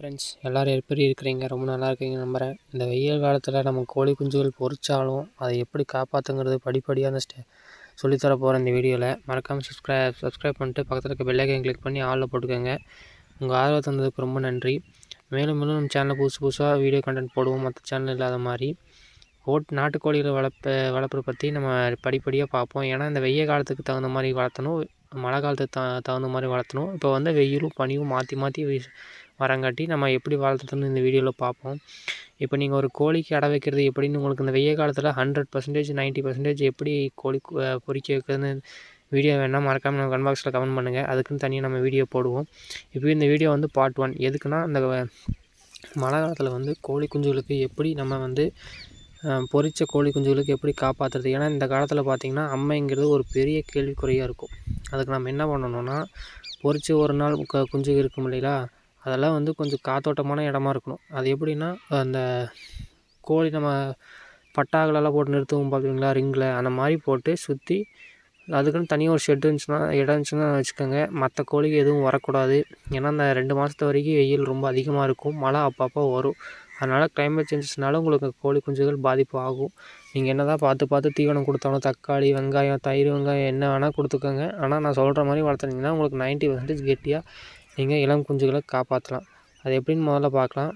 Friends எல்லோரும் எப்படி இருக்கிறீங்க? ரொம்ப நல்லா இருக்கீங்க நம்புகிறேன் இந்த வெயில் காலத்தில் நம்ம கோழி குஞ்சுகள் பொறிச்சாலும் அதை எப்படி காப்பாற்றுங்கிறது படிப்படியாக அந்த ஸ்டே சொல்லித்தர போகிறேன் இந்த வீடியோவில் மறக்காமல் சப்ஸ்கிரைப் சப்ஸ்கிரைப் பண்ணிட்டு பக்கத்தில் இருக்க பெல்லைக்கன் கிளிக் பண்ணி ஆளில் போட்டுக்கோங்க. உங்கள் ஆதரவு தந்ததுக்கு ரொம்ப நன்றி. மேலும் மேலும் நம்ம சேனலில் புதுசு புதுசாக வீடியோ கண்டென்ட் போடுவோம். மற்ற சேனல் இல்லாத மாதிரி. ஓட் நாட்டுக்கோழிகளை வளர்ப்ப வளர்ப்புற பற்றி நம்ம படிப்படியாக பார்ப்போம். ஏன்னா இந்த வெய்ய காலத்துக்கு தகுந்த மாதிரி வளர்த்தணும். மழை காலத்துக்கு த தகுந்த மாதிரி வளர்த்தணும். இப்போ வந்து வெயிலும் பனியும் மாற்றி மாற்றி மரங்காட்டி நம்ம எப்படி வளர்த்துறதுன்னு இந்த வீடியோவில் பார்ப்போம். இப்போ நீங்கள் ஒரு கோழிக்கு அடை வைக்கிறது எப்படின்னு உங்களுக்கு இந்த வெய்ய காலத்தில் ஹண்ட்ரட் பர்சன்டேஜ் நைன்ட்டி பர்சன்டேஜ் எப்படி கோழி பொறிக்க வைக்கிறதுன்னு வீடியோ வேணால் மறக்காமல் நம்ம கமெண்ட் பாக்ஸில் கமெண்ட் பண்ணுங்கள் அதுக்குன்னு தனியாக நம்ம வீடியோ போடுவோம். இப்போ இந்த வீடியோ வந்து பார்ட் ஒன் எதுக்குன்னா இந்த மழை காலத்தில் வந்து கோழி குஞ்சுகளுக்கு எப்படி நம்ம வந்து பொரித்த கோழி குஞ்சுகளுக்கு எப்படி காப்பாற்றுறது ஏன்னா இந்த காலத்தில் பார்த்திங்கன்னா அம்மைங்கிறது ஒரு பெரிய கேள்விக்குறையாக இருக்கும். அதுக்கு நம்ம என்ன பண்ணணும்னா பொரித்து ஒரு நாள் குஞ்சு இருக்கும் இல்லைங்களா? அதெல்லாம் வந்து கொஞ்சம் காற்றோட்டமான இடமா இருக்கணும். அது எப்படின்னா அந்த கோழி நம்ம பட்டாக்களெல்லாம் போட்டு நிறுத்துவோம் பார்க்குறீங்களா ரிங்கில் அந்த மாதிரி போட்டு சுற்றி அதுக்குன்னு தனியாக ஒரு ஷெட் இருந்துச்சுன்னா இடம் இருந்துச்சுன்னா வச்சுக்கோங்க. மற்ற கோழிக்கு எதுவும் வரக்கூடாது. ஏன்னா அந்த ரெண்டு மாதத்து வரைக்கும் வெயில் ரொம்ப அதிகமாக இருக்கும். மழை அப்பப்போ வரும். அதனால் கிளைமேட் சேஞ்சஸ்னால உங்களுக்கு கோழி குஞ்சுகள் பாதிப்பு ஆகும். நீங்கள் என்ன தான் பார்த்து பார்த்து தீவனம் கொடுத்தாலும் தக்காளி வெங்காயம் தயிர் வெங்காயம் என்ன வேணால் கொடுத்துக்கோங்க. ஆனால் நான் சொல்கிற மாதிரி வளர்த்துனீங்கன்னா உங்களுக்கு நைன்ட்டி பர்சன்டேஜ் கெட்டியாக நீங்கள் இளம் குஞ்சுகளை காப்பாற்றலாம் அது எப்படின்னு முதல்ல பார்க்கலாம்.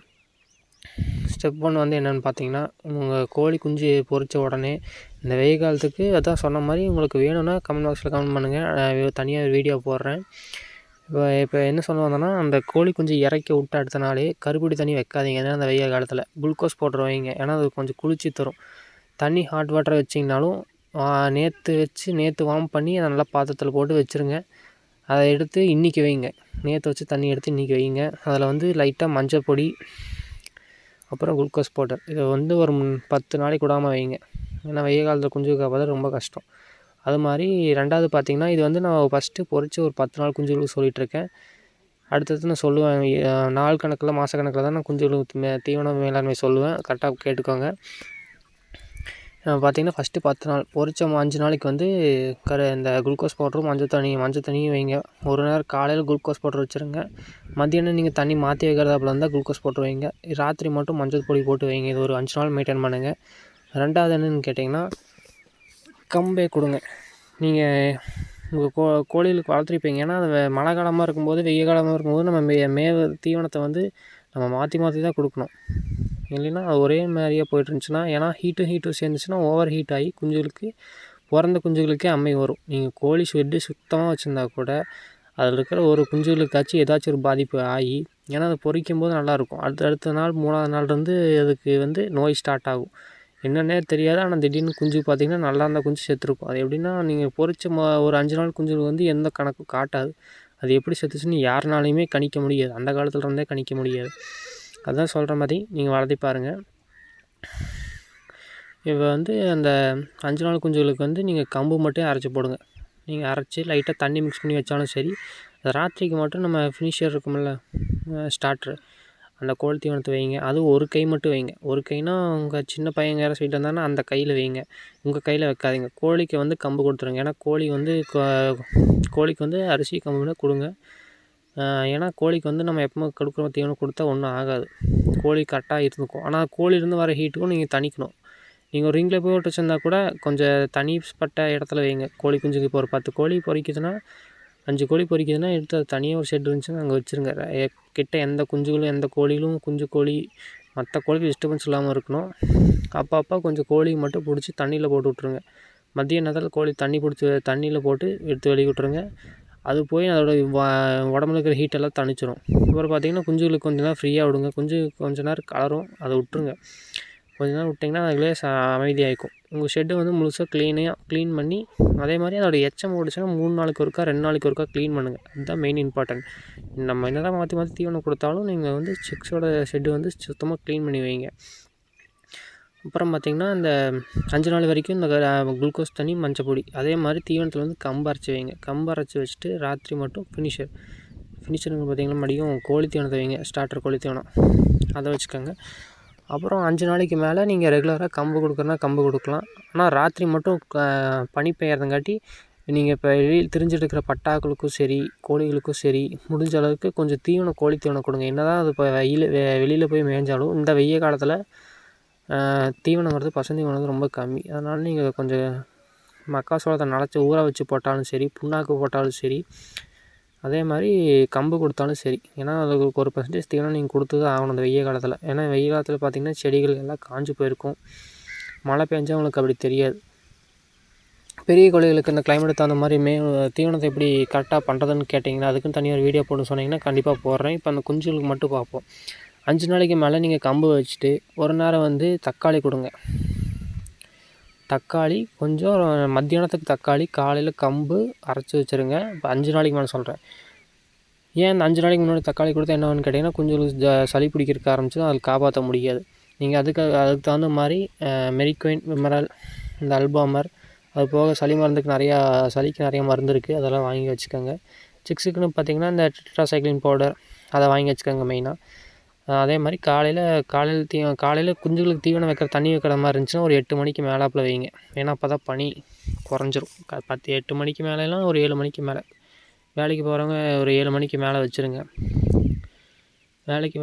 ஸ்டெப் ஒன் வந்து என்னென்னு பார்த்தீங்கன்னா உங்கள் கோழி குஞ்சு பொறித்த உடனே இந்த வெயில் காலத்துக்கு அதான் சொன்ன மாதிரி உங்களுக்கு வேணும்னா கமெண்ட் பாக்ஸில் கமெண்ட் பண்ணுங்கள் தனியாக வீடியோ போடுறேன். இப்போ இப்போ என்ன சொல்ல வந்தோன்னா அந்த கோழி குஞ்சு இறக்கி விட்டு அடுத்த நாளே கருப்பிடி தண்ணி வைக்காதீங்க. ஏன்னா அந்த வெயில் காலத்தில் குளுக்கோஸ் போட்டு வைங்க. ஏன்னா அது கொஞ்சம் குளிச்சு தரும். தண்ணி ஹாட் வாட்டரை வச்சிங்கனாலும் நேற்று வச்சு நேற்று வார்ம் பண்ணி அதை நல்லா பாத்திரத்தில் போட்டு வச்சுருங்க. அதை எடுத்து இன்றைக்கி வைங்க. நேற்று வச்சு தண்ணி எடுத்து இன்றைக்கி வைங்க. அதில் வந்து லைட்டாக மஞ்சள் பொடி அப்புறம் குளுக்கோஸ் பவுடர். இதை வந்து ஒரு பத்து நாளைக்கு விடாமல் வைங்க. ஏன்னா வெய்ய காலத்தில் குஞ்சு காப்பாத ரொம்ப கஷ்டம். அது மாதிரி ரெண்டாவது பார்த்திங்கன்னா இது வந்து நான் ஃபஸ்ட்டு பொறிச்சு ஒரு பத்து நாள் குஞ்சுகளுக்கு சொல்லிகிட்ருக்கேன் அடுத்தது நான் சொல்லுவேன். நாள் கணக்கில் மாத கணக்கில் தான் நான் குஞ்சுகளுக்கு மே தீவன மேலாண்மை சொல்லுவேன். கரெக்டாக கேட்டுக்கோங்க. பார்த்திங்கன்னா ஃபஸ்ட்டு பத்து நாள் பொரிச்ச அஞ்சு நாளைக்கு வந்து கர இந்த குளுக்கோஸ் பவுட்ரும் மஞ்சள் தண்ணி மஞ்சள் தண்ணியும் வைங்க. ஒரு நேரம் காலையில் குளுக்கோஸ் பவுட்ரு வச்சுருங்க. மதியானம் நீங்கள் தண்ணி மாற்றி வைக்கிறதாப்புல இருந்தால் குளுக்கோஸ் பவுட்ரு வைங்க. ராத்திரி மட்டும் மஞ்சள் பொடி போட்டு வைங்க. இது ஒரு அஞ்சு நாள் மெயின்டைன் பண்ணுங்கள் ரெண்டாவது என்னென்னு கேட்டிங்கன்னா கம்பே கொடுங்க. நீங்கள் உங்கள் கோ கோழிகளுக்கு வளர்த்துருப்பீங்க. ஏன்னா அது மழை காலமாக இருக்கும்போது வெய்ய காலமாக இருக்கும்போது நம்ம மே மேவ தீவனத்தை வந்து நம்ம மாற்றி மாற்றி தான் கொடுக்கணும். இல்லைன்னா ஒரே மாதிரியே போயிட்டுருந்துச்சுன்னா ஏன்னா ஹீட்டும் ஹீட்டும் சேர்ந்துச்சுன்னா ஓவர் ஹீட் ஆகி குஞ்சுகளுக்கு பிறந்த குஞ்சுகளுக்கே அம்மை வரும். நீங்கள் கோழி ஷெட்டு சுத்தமாக வச்சுருந்தா கூட அதில் இருக்கிற ஒரு குஞ்சுகளுக்காச்சும் ஏதாச்சும் ஒரு பாதிப்பு ஆகி ஏன்னா அதை பொறிக்கும் போது நல்லாயிருக்கும். அடுத்த அடுத்த நாள் மூணாவது நாள்லேருந்து அதுக்கு வந்து நோய் ஸ்டார்ட் ஆகும். என்னென்னே தெரியாது ஆனால் திடீர்னு குஞ்சு பார்த்திங்கன்னா நல்லா இருந்தால் குஞ்சு செத்துருக்கும். அது எப்படின்னா நீங்கள் பொறிச்ச ம ஒரு அஞ்சு நாள் குஞ்சு வந்து எந்த கணக்கும் காட்டாது. அது எப்படி செத்துச்சுன்னு யாருனாலையுமே கணிக்க முடியாது. அந்த காலத்தில் இருந்தே கணிக்க முடியாது. அதுதான் சொல்கிற மாதிரி நீங்கள் வளர்த்தி பாருங்கள் இப்போ வந்து அந்த அஞ்சு நாள் குஞ்சுகளுக்கு வந்து நீங்கள் கம்பு மட்டும் அரைச்சி போடுங்க. நீங்கள் அரைச்சி லைட்டாக தண்ணி மிக்ஸ் பண்ணி வச்சாலும் சரி ராத்திரிக்கு மட்டும் நம்ம ஃபினிஷர் இருக்குமில்ல ஸ்டார்ட்ரு அந்த கோழி தீவனத்தை வைங்க. அதுவும் ஒரு கை மட்டும் வைங்க. ஒரு கைனா உங்கள் சின்ன பையன் யாரும் சொல்லிட்டு இருந்தாங்கன்னா அந்த கையில் வைங்க. உங்கள் கையில் வைக்காதீங்க. கோழிக்கு வந்து கம்பு கொடுத்துருங்க. ஏன்னா கோழி வந்து கோழிக்கு வந்து அரிசி கம்புனா கொடுங்க. ஏன்னா கோழிக்கு வந்து நம்ம எப்போ கொடுக்குற தீவனம் கொடுத்தா ஒன்றும் ஆகாது. கோழி கரெக்டாக இருந்துக்கும். ஆனால் கோழிலேருந்து வர ஹீட்டுக்கும் நீங்கள் தணிக்கணும். நீங்கள் ஒரு ரிங்கில் போய் விட்டு வச்சுருந்தா கூட கொஞ்சம் தனிப்பட்ட இடத்துல வைங்க. கோழி குஞ்சுக்கு இப்போ ஒரு பத்து கோழி பொறிக்குதுன்னா அஞ்சு கோழி பொறிக்குதுன்னா எடுத்து அது தனியாக ஒரு ஷெட் இருந்துச்சுன்னா அங்கே வச்சுருங்க. கிட்ட எந்த குஞ்சுகளும் எந்த கோழிகளும் குஞ்சு கோழி மற்ற கோழிக்கு டிஸ்டர்பன்ஸ் இல்லாமல் இருக்கணும். அப்பப்போ கொஞ்சம் கோழி மட்டும் பிடிச்சி தண்ணியில் போட்டு விட்ருங்க மதிய நேரத்தில் கோழி தண்ணி பிடிச்சி தண்ணியில் போட்டு எடுத்து வெளியே விட்ருங்க அது போய் அதோட உடம்புல இருக்கிற ஹீட்டெல்லாம் தணிச்சிடும் அப்புறம் பார்த்திங்கன்னா குஞ்சுகளுக்கு கொஞ்சம் நேரம் ஃப்ரீயாக விடுங்க. குஞ்சு கொஞ்ச நேரம் கலரும் அதை விட்ருங்க கொஞ்ச நேரம் விட்டிங்கன்னா அதுலேயே ச அமைதியாகிக்கும் உங்கள் ஷெட்டு வந்து முழுசாக க்ளீனாக க்ளீன் பண்ணி அதே மாதிரி அதோடய எச்சம் ஓடிச்சுன்னா மூணு நாளைக்கு ஒருக்கா ரெண்டு நாளைக்கு ஒருக்கா க்ளீன் பண்ணுங்கள் அதுதான் மெயின் இம்பார்ட்டன்ட் நம்ம என்ன தான் மாற்றி மாற்றி தீவனம் கொடுத்தாலும் நீங்கள் வந்து சிக்ஸோட ஷெட்டு வந்து சுத்தமாக க்ளீன் பண்ணி வைங்க. அப்புறம் பார்த்திங்கன்னா இந்த அஞ்சு நாள் வரைக்கும் இந்த குளுக்கோஸ் தண்ணி மஞ்சள் பொடி அதே மாதிரி தீவனத்தில் வந்து கம்பு அரைச்சி வைங்க. கம்பு அரைச்சி வச்சுட்டு ராத்திரி மட்டும் ஃபினிஷர் ஃபினிஷருங்க பார்த்திங்கன்னா மடியும் கோழி தீவனத்தை வைங்க. ஸ்டார்டர் கோழி தீவனம். அதை வச்சுக்கோங்க. அப்புறம் அஞ்சு நாளைக்கு மேலே நீங்கள் ரெகுலராக கம்பு கொடுக்குறனா கம்பு கொடுக்கலாம். ஆனால் ராத்திரி மட்டும் பனி பெய்யறதுங்காட்டி நீங்கள் இப்போ வெளியில் திரிஞ்சுட்டு இருக்கிற பட்டாக்களுக்கும் சரி கோழிகளுக்கும் சரி முடிஞ்ச அளவுக்கு கொஞ்சம் தீவனம் கோழி தீவனம் கொடுங்க. என்ன தான் அது இப்போ வெயில் வெளியில் போய் மேய்ஞ்சாலும் இந்த வெய்ய காலத்தில் தீவனங்கிறது பசுந்தீவனம் வந்து ரொம்ப கம்மி. அதனால் நீங்கள் கொஞ்சம் மக்காசோளத்தை நனைச்சி ஊற வச்சு போட்டாலும் சரி புண்ணாக்கு போட்டாலும் சரி அதே மாதிரி கம்பு கொடுத்தாலும் சரி. ஏன்னா அதுக்கு ஒரு பர்சன்டேஜ் தீவனம் நீங்கள் கொடுத்து தான் ஆகணும் அந்த வெய்ய காலத்தில். ஏன்னா வெய்ய காலத்தில் பார்த்திங்கன்னா செடிகள் எல்லாம் காஞ்சி போயிருக்கும். மழை பெஞ்சா உங்களுக்கு அப்படி தெரியாது. பெரிய கோழிகளுக்கு இந்த கிளைமேட் தகுந்த மாதிரி மே தீவனத்தை எப்படி கரெக்டாக பண்ணுறதுன்னு கேட்டிங்கன்னா அதுக்குன்னு தனியாக ஒரு வீடியோ போட்டு சொன்னீங்கன்னா கண்டிப்பாக போடுறேன். இப்போ அந்த குஞ்சுகளுக்கு மட்டும் பார்ப்போம். அஞ்சு நாளைக்கு மேலே நீங்கள் கம்பு வச்சுட்டு ஒரு நேரம் வந்து தக்காளி கொடுங்க. தக்காளி கொஞ்சம் மத்தியானத்துக்கு தக்காளி காலையில் கம்பு அரைச்சி வச்சுருங்க. இப்போ அஞ்சு நாளைக்கு மேலே சொல்கிறேன் ஏன் இந்த அஞ்சு நாளைக்கு முன்னாடி தக்காளி கொடுத்தா என்னன்னு கேட்டிங்கன்னா கொஞ்சம் சளி பிடிக்கிறதுக்கு ஆரம்பிச்சு அதில் காப்பாற்ற முடியாது. நீங்கள் அதுக்கு அதுக்கு தகுந்த மாதிரி மெரிக்வைன் விமரல் இந்த அல்பாமர் அது போக சளி மருந்துக்கு நிறையா சளிக்கு நிறைய மருந்து இருக்குது அதெல்லாம் வாங்கி வச்சுக்கோங்க. சிக்ஸுக்குன்னு பார்த்திங்கன்னா இந்த ட்ரிட்ராசைக்ளின் பவுடர் அதை வாங்கி வச்சுக்கோங்க மெயினாக அதே மாதிரி காலையில் காலையில் தீ காலையில் குஞ்சுகளுக்கு தீவனம் வைக்கிற தண்ணி வைக்கிற மாதிரி இருந்துச்சுன்னா ஒரு எட்டு மணிக்கு மேலாப்பில் வைங்க. ஏன்னா அப்போ தான் பனி குறைஞ்சிரும். க பத்து எட்டு மணிக்கு மேலேலாம் ஒரு ஏழு மணிக்கு மேலே. வேலைக்கு போகிறவங்க ஒரு ஏழு மணிக்கு மேலே வச்சுருங்க. வேலைக்கு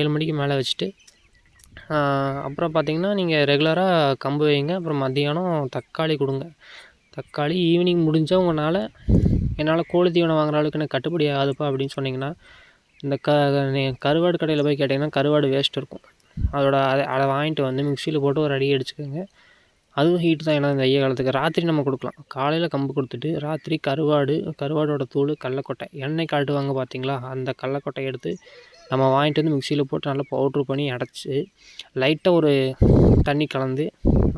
ஏழு மணிக்கு மேலே வச்சுட்டு அப்புறம் பார்த்திங்கன்னா நீங்கள் ரெகுலராக கம்பு வைங்க. அப்புறம் மத்தியானம் தக்காளி கொடுங்க. தக்காளி ஈவினிங் முடிஞ்சவங்கனால உங்களால் என்னால் கோழி தீவனம் வாங்குற அளவுக்கு எனக்கு கட்டுப்படி ஆகுதுப்பா அப்படின்னு சொன்னிங்கன்னா இந்த க கருவாடு கடையில் போய் கேட்டிங்கன்னா கருவாடு வேஸ்ட் இருக்கும். அதோட அதை அதை வாங்கிட்டு வந்து மிக்சியில் போட்டு ஒரு அடி அடிச்சுக்கோங்க. அதுவும் ஹீட் தான். ஏன்னா இந்த ஐய காலத்துக்கு ராத்திரி நம்ம கொடுக்கலாம். காலையில் கம்பு கொடுத்துட்டு ராத்திரி கருவாடு கருவாடோட தூள் கடலக்கொட்டை எண்ணெய் காட்டுவாங்க பார்த்தீங்களா? அந்த கடலக்கொட்டை எடுத்து நம்ம வாங்கிட்டு வந்து மிக்சியில் போட்டு நல்லா பவுட்ரு பண்ணி அடைச்சி லைட்டாக ஒரு தண்ணி கலந்து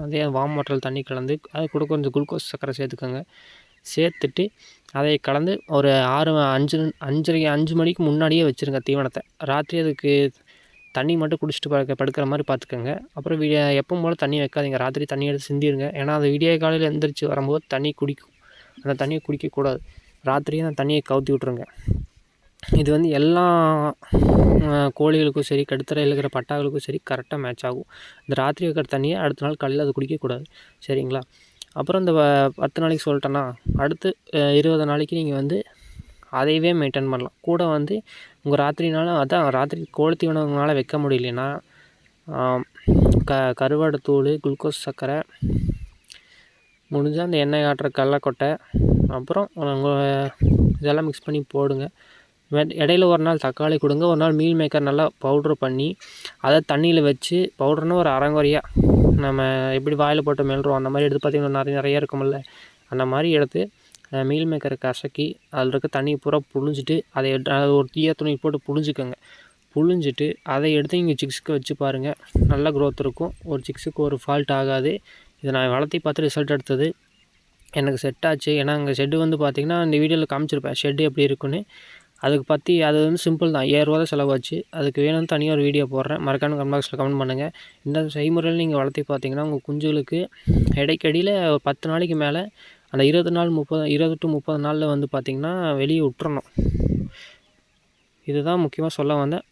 அதே வாம் வாட்டரில் தண்ணி கலந்து அது கூட கொஞ்சம் குளுக்கோஸ் சக்கரை சேர்த்துக்கோங்க. சேர்த்துட்டு அதை கலந்து ஒரு ஆறு அஞ்சு அஞ்சரை அஞ்சு மணிக்கு முன்னாடியே வச்சுருங்க தீவனத்தை. ராத்திரி அதுக்கு தண்ணி மட்டும் குடிச்சிட்டு படுக்க படுக்கிற மாதிரி பார்த்துக்கோங்க. அப்புறம் விடிய எப்பவும் போல் தண்ணி வைக்காதீங்க. ராத்திரி தண்ணி எடுத்து சிந்திடுங்க. ஏன்னா அது விடிய காலையில் எழுந்திரிச்சு வரும்போது தண்ணி குடிக்கும். அந்த தண்ணியை குடிக்கக்கூடாது. ராத்திரியும் அந்த தண்ணியை கவுத்தி விட்ருங்க இது வந்து எல்லா கோழிகளுக்கும் சரி கடுத்தரையில் இருக்கிற பட்டாக்களுக்கும் சரி கரெக்டாக மேட்ச் ஆகும். இந்த ராத்திரி வைக்கிற தண்ணியை அடுத்த நாள் காலையில் அது குடிக்கக்கூடாது. சரிங்களா? அப்புறம் இந்த பத்து நாளைக்கு சொல்லிட்டேன்னா அடுத்து இருபது நாளைக்கு நீங்கள் வந்து அதையவே மெயின்டைன் பண்ணலாம். கூட வந்து உங்கள் ராத்திரினாலும் அதான் ராத்திரி கோழி தீவனங்களால் வைக்க முடியலன்னா க கருவாடு தூள் குளுக்கோஸ் சர்க்கரை முடிஞ்சால் அந்த எண்ணெய் ஆட்டுற கடலக்கொட்டை அப்புறம் இதெல்லாம் மிக்ஸ் பண்ணி போடுங்க. இடையில ஒரு நாள் தக்காளி கொடுங்க. ஒரு நாள் மீல் மேக்கர் நல்லா பவுட்ரு பண்ணி அதை தண்ணியில் வச்சு பவுட்ருன்னு ஒரு அரைங்குறையாக நம்ம எப்படி வாயில் போட்டு மெல்றோம் அந்த மாதிரி எடுத்து பார்த்திங்கன்னா நிறைய நிறைய இருக்குமில்ல அந்த மாதிரி எடுத்து மீல் மேக்கரை கசக்கி அதில் இருக்க தண்ணி பூரா புழிஞ்சிட்டு அதை ஒரு தீய துணி போட்டு புழிஞ்சிக்கோங்க. புழிஞ்சிட்டு அதை எடுத்து இங்கே சிக்ஸுக்கு வச்சு பாருங்கள் நல்ல க்ரோத் இருக்கும். ஒரு சிக்ஸுக்கு ஒரு ஃபால்ட் ஆகாது. இதை நான் வளர்த்தி பார்த்து ரிசல்ட் எடுத்தது. எனக்கு செட் ஆச்சு. ஏன்னா அங்கே ஷெட்டு வந்து பார்த்திங்கன்னா இந்த வீடியோவில் காமிச்சிருப்பேன். ஷெட்டு எப்படி இருக்குன்னு. அதுக்கு பற்றி அது வந்து சிம்பிள் தான். ஏழு தான் செலவாச்சு. அதுக்கு வேணும்னு தனியாக ஒரு வீடியோ போடுறேன். மறக்காம கமெண்ட் பாக்ஸில் கமெண்ட் பண்ணுங்கள் இந்த செய்முறையில் நீங்கள் வளர்த்தி பார்த்தீங்கன்னா உங்கள் குஞ்சுகளுக்கு இடைக்கடியில் ஒரு பத்து நாளைக்கு மேலே அந்த இருபது நாள் முப்பது இருபது டு முப்பது நாளில் வந்து பார்த்திங்கன்னா வெளியே விட்டுறணும் இதுதான் முக்கியமாக சொல்ல வந்தேன்